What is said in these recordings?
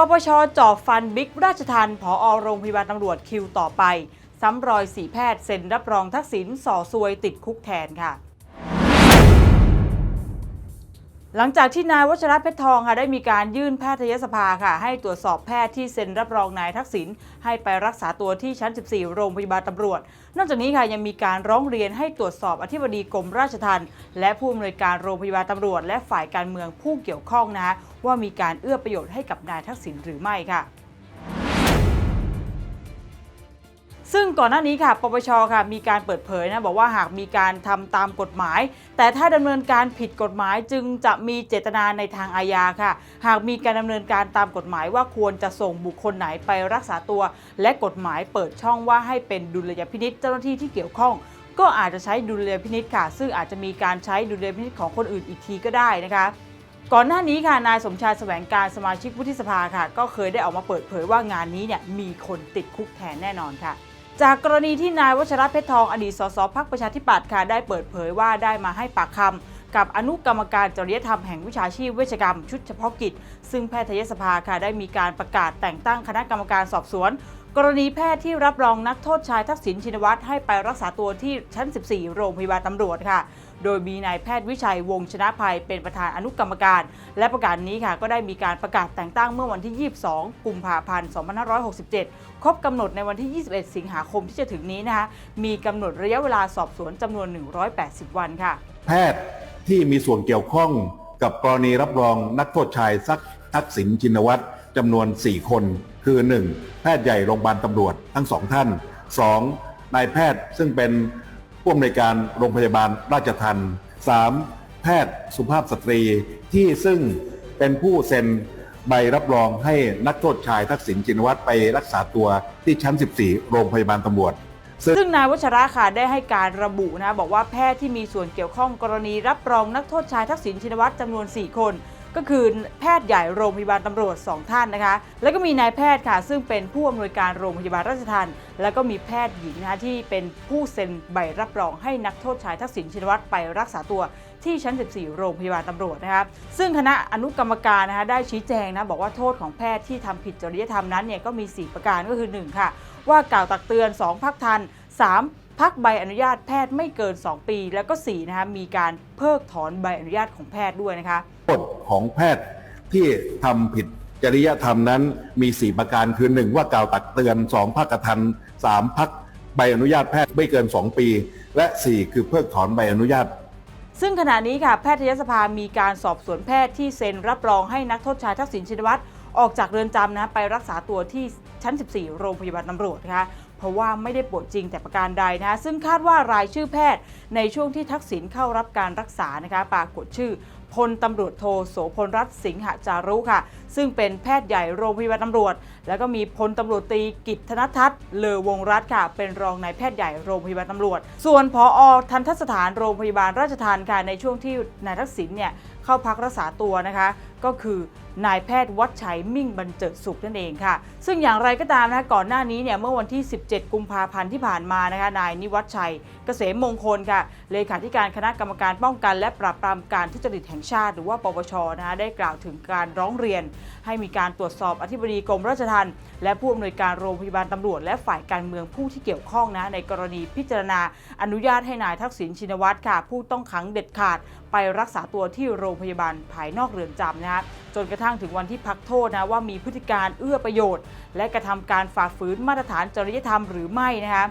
ปปชจ่อฟันบิ๊กราชทันผอโรงพยาบาลตำรวจคิวต่อไป ซ้ำรอยสีแพทย์เซ็นรับรองทักษิณส่อซวยติดคุกแทนค่ะ หลังจากที่นายวัชระเพชรทองค่ะได้มีการยื่นแพทยสภาค่ะ ให้ตรวจสอบแพทย์ที่เซ็นรับรองนายทักษิณให้ไปรักษาตัวที่ชั้น 14 โรงพยาบาลตำรวจ นอกจากนี้ค่ะยังมีการร้องเรียนให้ตรวจสอบอธิบดีกรมราชทัณฑ์และผู้อำนวยการโรงพยาบาลตำรวจ และฝ่ายการเมืองผู้เกี่ยวข้องนะคะว่ามีการเอื้อประโยชน์ให้กับนายทักษิณหรือไม่ค่ะ ซึ่งก่อนหน้านี้ค่ะ ปปชค่ะ มีการเปิดเผยนะ บอกว่าหากมีการทำตามกฎหมาย แต่ถ้าดำเนินการผิดกฎหมายจึงจะมีเจตนาในทางอาญาค่ะ หากมีการดำเนินการตามกฎหมายว่าควรจะส่งบุคคลไหนไปรักษาตัว และกฎหมายเปิดช่องว่าให้เป็นดุลยพินิษเจ้าหน้าที่ที่เกี่ยวข้อง ก็อาจจะใช้ดุลยพินิษค่ะ ซึ่งอาจจะมีการใช้ดุลยพินิษของคนอื่นอีกทีก็ได้นะคะก่อนหน้านี้ค่ะ นายสมชายแสวงการสมาชิกวุฒิสภาค่ะ ก็เคยได้ออกมาเปิดเผยว่างานนี้เนี่ยมีคนติดคุกแทนแน่นอนค่ะ จากกรณีที่นายวัชระเพชรทองอดีตสสพักประชาธิปัตย์ค่ะได้เปิดเผยว่าได้มาให้ปากคำกับอนุกรรมการจริยธรรมแห่งวิชาชีพเวชกรรมชุดเฉพาะกิจ ซึ่งแพทยสภาค่ะได้มีการประกาศแต่งตั้งคณะกรรมการสอบสวน กรณีแพทย์ที่รับรองนักโทษชายทักษิณชินวัตรให้ไปรักษาตัวที่ชั้น 14 โรงพยาบาลตำรวจค่ะ โดยมีนายแพทย์วิชัยวงศ์ชนะภัยเป็นประธานอนุกรรมการ และประกาศนี้ค่ะ ก็ได้มีการประกาศแต่งตั้งเมื่อวันที่ 22 กุมภาพันธ์ 2567 ครบกำหนดในวันที่ 21 สิงหาคมที่จะถึงนี้นะคะ มีกำหนดระยะเวลาสอบสวนจำนวน 180 วันค่ะ แพทย์ที่มีส่วนเกี่ยวข้องกับกรณีรับรองนักโทษชายซักทักษิณชินวัตรจำนวน 4 คน คือ 1. แพทย์ใหญ่โรงพยาบาลตำรวจทั้งสองท่าน 2. นายแพทย์ซึ่งเป็นผู้อำนวยการโรงพยาบาลราชทัน 3. แพทย์สุภาพสตรีที่ซึ่งเป็นผู้เซ็นใบรับรองให้นักโทษชายทักษิณชินวัตรไปรักษาตัวที่ชั้น 14 โรงพยาบาลตำรวจ ซึ่งนายวัชระค่ะได้ให้การระบุนะ บอกว่าแพทย์ที่มีส่วนเกี่ยวข้องกรณีรับรองนักโทษชายทักษิณชินวัตรจำนวน 4 คน ก็คือแพทย์ใหญ่โรงพยาบาลตำรวจ 2 ท่านนะคะ แล้วก็มีนายแพทย์ค่ะ ซึ่งเป็นผู้อำนวยการโรงพยาบาลราชทัณฑ์แล้วก็มีแพทย์หญิงนะคะที่เป็นผู้เซ็นใบรับรองให้นักโทษชายทักษิณชินวัตรไปรักษาตัวที่ชั้น 14 โรงพยาบาลตำรวจนะคะซึ่งคณะอนุกรรมการนะคะได้ชี้แจงนะบอกว่าโทษของแพทย์ที่ทำผิดจริยธรรมนั้นเนี่ยก็มี 4 ประการก็คือ 1 ค่ะ ว่ากล่าวตักเตือน 2 พักทัน 3. พักใบอนุญาตแพทย์ไม่เกิน 2 ปี แล้วก็4นะคะมีการเพิกถอนใบอนุญาตของแพทย์ด้วยนะคะโทษของแพทย์ที่ทำผิดจริยธรรมนั้นมี 4 ประการคือ 1 ว่ากล่าวตักเตือน 2 พักกระทัน 3 พักใบอนุญาตแพทย์ไม่เกิน 2 ปี และ 4 คือเพิกถอนใบอนุญาตซึ่งขณะนี้ค่ะแพทยสภามีการสอบสวนแพทย์ที่เซ็นรับรองให้นักโทษชายทักษิณชินวัตรออกจากเรือนจำนะไปรักษาตัวที่ ชั้น 14 โรงพยาบาลตำรวจนะคะเพราะว่าไม่ได้ป่วยจริงแต่ประการใดนะคะซึ่งคาดว่ารายชื่อแพทย์ ในช่วงที่ทักษิณเข้ารับการรักษานะคะปรากฏชื่อพลตำรวจโทโสพลรัตน์สิงหจารุค่ะ ซึ่งเป็นแพทย์ใหญ่โรงพยาบาลตำรวจ แล้วก็มีพลตำรวจตรีกิตธนทัศน์เลอวงรัตน์ค่ะ เป็นรองนายแพทย์ใหญ่โรงพยาบาลตำรวจ ส่วนพอทันทสถานโรงพยาบาลราชทัณฑ์ค่ะในช่วงที่นายทักษิณเนี่ยเข้าพักรักษาตัวนะคะ ก็คือ นายแพทย์วัชชัยมิ่งบรรเจิดสุขนั่นเองค่ะ ซึ่งอย่างไรก็ตามนะก่อนหน้านี้เนี่ยเมื่อวันที่ 17 กุมภาพันธ์ที่ผ่านมานะคะนายนิวัฒชัยเกษมมงคลค่ะเลขาธิการคณะกรรมการป้องกัน และปราบปรามการทุจริตแห่งชาติ หรือว่าปปชนะคะได้กล่าวถึงการร้องเรียน ให้มีการตรวจสอบอธิบดีกรมราชทัณฑ์และผู้อำนวยการโรงพยาบาลตำรวจ และฝ่ายการเมืองผู้ที่เกี่ยวข้องนะในกรณีพิจารณา อนุญาตให้นายทักษิณชินวัตรค่ะ ผู้ต้องขังเด็ดขาดไปรักษาตัวที่โรงพยาบาลภายนอกเรือนจำนะฮะ นกระทั่งถึงวันที่พักโทษนะว่ามีพฤติการเอื้อประโยชน์ และกระทำการฝ่าฝืนมาตรฐานจริยธรรมหรือไม่นะคะ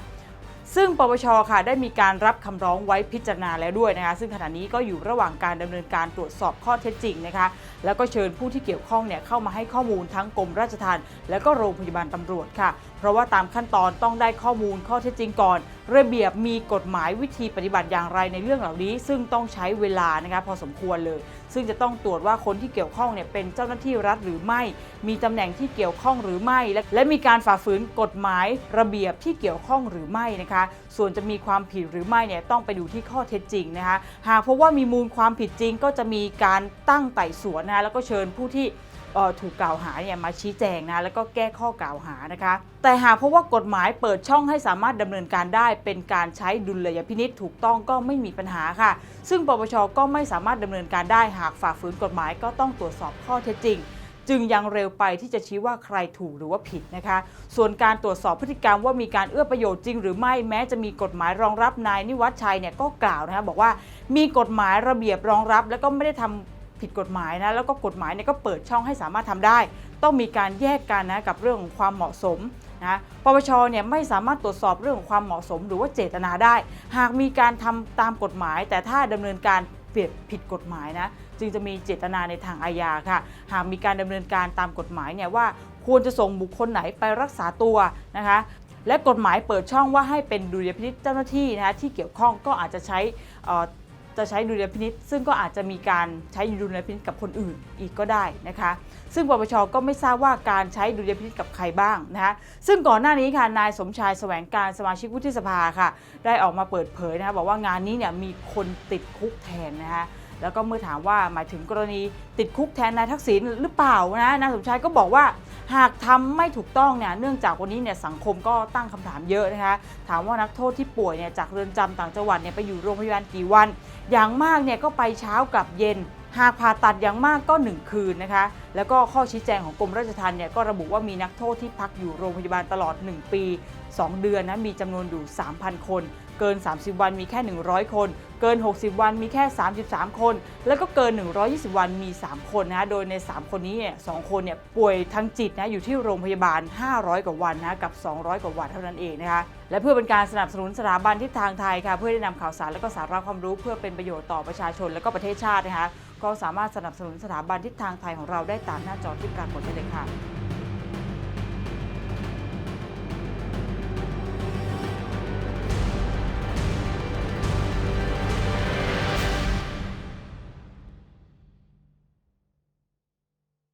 ซึ่งปปชค่ะได้มีการรับคำร้องไว้พิจารณาแล้วด้วยนะคะซึ่งขณะนี้ก็อยู่ระหว่างการดำเนินการตรวจสอบข้อเท็จจริงนะคะแล้วก็เชิญผู้ที่เกี่ยวข้องเนี่ยเข้ามาให้ข้อมูลทั้งกรมราชทัณฑ์และก็โรงพยาบาลตำรวจค่ะเพราะว่าตามขั้นตอนต้องได้ข้อมูลข้อเท็จจริงก่อน ระเบียบมีกฎหมายวิธีปฏิบัติอย่างไรในเรื่องเหล่านี้ ซึ่งต้องใช้เวลานะคะพอสมควรเลย ซึ่งจะต้องตรวจว่าคนที่เกี่ยวข้องเนี่ยเป็นเจ้าหน้าที่รัฐหรือไม่ มีตำแหน่งที่เกี่ยวข้องหรือไม่ และและมีการฝ่าฝืนกฎหมายระเบียบที่เกี่ยวข้องหรือไม่นะคะ ส่วนจะมีความผิดหรือไม่เนี่ยต้องไปดูที่ข้อเท็จจริงนะคะ หากพบว่ามีมูลความผิดจริงก็จะมีการตั้งไต่สวนนะคะแล้วก็เชิญผู้ที่ เอ่อถูกกล่าวหาเนี่ยมาชี้แจงนะแล้วก็แก้ข้อกล่าวหานะคะ แต่หากเพราะว่ากฎหมายเปิดช่องให้สามารถดำเนินการได้ เป็นการใช้ดุลยพินิษถูกต้องก็ไม่มีปัญหาค่ะ ซึ่งปปชก็ไม่สามารถดำเนินการได้หากฝ่าฝืนกฎหมายก็ต้องตรวจสอบข้อเท็จจริงจึงยังเร็วไปที่จะชี้ว่าใครถูกหรือว่าผิดนะคะ ส่วนการตรวจสอบพฤติกรรมว่ามีการเอื้อประโยชน์จริงหรือไม่แม้จะมีกฎหมายรองรับนายนิวัฒชัยเนี่ยก็กล่าวนะคะบอกว่ามีกฎหมายระเบียบรองรับ แล้วก็ไม่ได้ทำ ผิดกฎหมายนะแล้วก็กฎหมายเนี่ยก็เปิดช่องให้สามารถทำได้ ต้องมีการแยกกันนะกับเรื่องของความเหมาะสมนะปปชเนี่ยไม่สามารถตรวจสอบเรื่องของความเหมาะสม หรือว่าเจตนาได้ หากมีการทำตามกฎหมาย แต่ถ้าดำเนินการเปรียบผิดกฎหมายนะจึงจะมีเจตนาในทางอาญาค่ะ หากมีการดำเนินการตามกฎหมายเนี่ยว่าควรจะส่งบุคคลไหนไปรักษาตัวนะคะและกฎหมายเปิดช่องว่าให้เป็นดุลยพินิจเจ้าหน้าที่นะคะที่เกี่ยวข้องก็อาจจะใช้อ่อ จะใช้ดุลยพินิษซึ่งก็อาจจะมีการใช้ดุลยพินิษกับคนอื่นอีกก็ได้นะคะ ซึ่งปปชก็ไม่ทราบว่าการใช้ดุลยพินิษกับใครบ้างนะคะซึ่งก่อนหน้านี้ค่ะนายสมชายแสวงการสมาชิกวุฒิสภาค่ะ ได้ออกมาเปิดเผยนะคะบอกว่างานนี้เนี่ยมีคนติดคุกแทนนะคะ แล้วก็เมื่อถามว่าหมายถึงกรณีติดคุกแทนนายทักษิณหรือเปล่านะนายสมชายก็บอกว่าหากทำไม่ถูกต้องเนี่ยเนื่องจากวันนี้เนี่ยสังคมก็ตั้งคำถามเยอะนะคะถามว่านักโทษที่ป่วยเนี่ยจากเรือนจำต่างจังหวัดเนี่ยไปอยู่โรงพยาบาลกี่วัน อย่างมากเนี่ยก็ไปเช้ากับเย็น หากผ่าตัดอย่างมากก็ 1 คืนนะคะ แล้วก็ข้อชี้แจงของกรมราชทัณฑ์เนี่ยก็ระบุว่ามีนักโทษที่พักอยู่โรงพยาบาลตลอด 1 ปี 2 เดือนนะมีจำนวนอยู่ 3,000 คน เกิน 30 วันมีแค่ 100 คน เกิน 60 วันมีแค่ 33 คน แล้วก็เกิน 120 วันมี 3 คนนะโดยใน 3 คนนี้เนี่ยสองคนเนี่ยป่วยทางจิตนะอยู่ที่โรงพยาบาล 500 กว่าวันนะกับ 200 กว่าวันเท่านั้นเองนะคะและเพื่อเป็นการสนับสนุนสถาบันทิศทางไทยค่ะเพื่อได้นำข่าวสารและก็สาระความรู้เพื่อเป็นประโยชน์ต่อประชาชนและก็ประเทศชาตินะคะก็สามารถสนับสนุนสถาบันทิศทางไทยของเราได้ตามหน้าจอที่ปรากฏได้เลยค่ะ